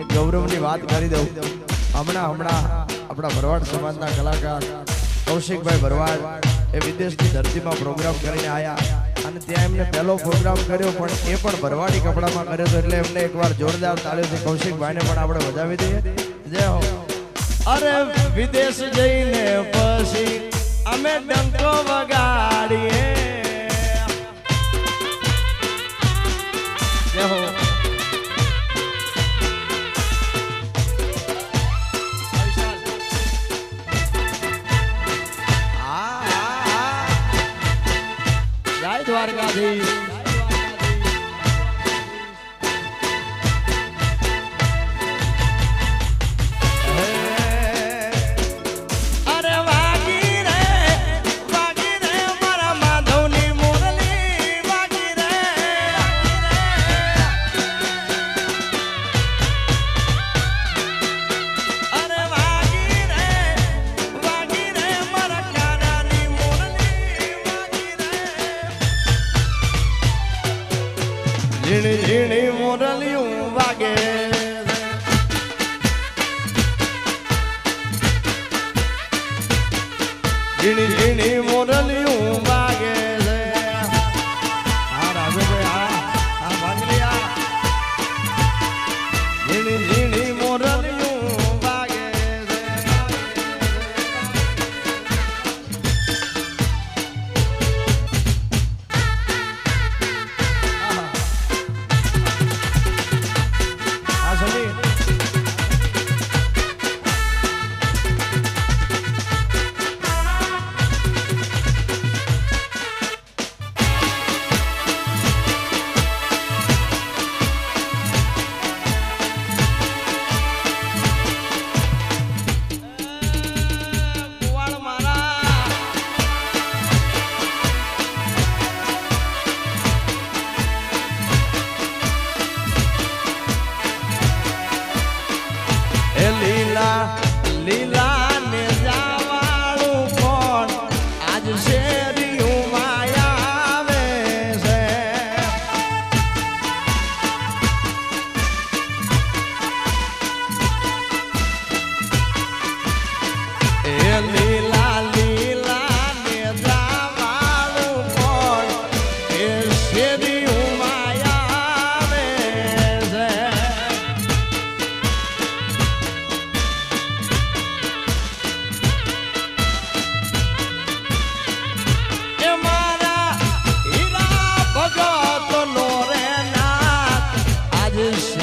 એક ગૌરવની વાત કરી દઉં. હમણાં હમણાં આપણા ભરવાડ સમાજના કલાકાર કૌશિકભાઈ ભરવાડ એ વિદેશની ધરતીમાં પ્રોગ્રામ કરીને આવ્યા અને ત્યાં એમને પહેલો પ્રોગ્રામ કર્યો, પણ એ પણ ભરવાડી કપડામાં કર્યો હતો, એટલે એમને એકવાર જોરદાર તાળીઓથી કૌશિકભાઈને પણ આપણે વધાવી દઈએ. જય હો. અરે વિદેશ જઈને પછી અમે ડંકો વગાડીએ. આ. ઝીણી ઝીણી મોરલિયું વાગે. ઝીણી ઝીણી મોરલિયું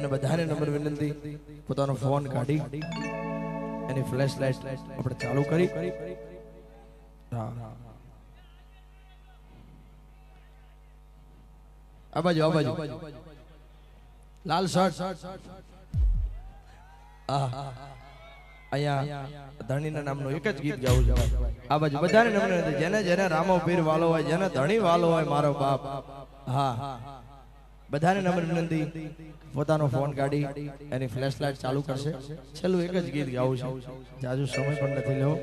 તમને બધાને નંબર વિનંતી. પોતાનો ફોન કાઢી એની ફ્લેશ લાઇટ આપણે ચાલુ કરી. હા. આ બાજુ આ બાજુ. લાલ શર્ટ. અહીંયા ધણીના નામનું એક જ ગીત ગાવું છે. આ બધાને નમ્ર જેને જેને રામો પીર વાલો હોય, જેને ધણી વાલો હોય, મારો બાપ. હા હા. બધાને નમ્ર વિનંતી. પોતાનો ફોન કાઢી એની ફ્લેશ લાઇટ ચાલુ કરશે. છેલ્લું એક જ ગીત ગાવું છે. જાજુ સમય પણ નથી લેવો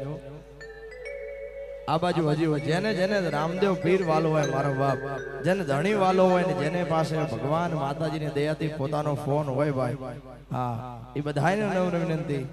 આ બાજુ હજી. જેને જેને રામદેવ પીર વાલો હોય મારો બાપ, જેને ધણી વાલો હોય ને જેને પાસે ભગવાન માતાજીની દયાથી પોતાનો ફોન હોય ભાઈ, હા, એ બધાને નમ્ર વિનંતી.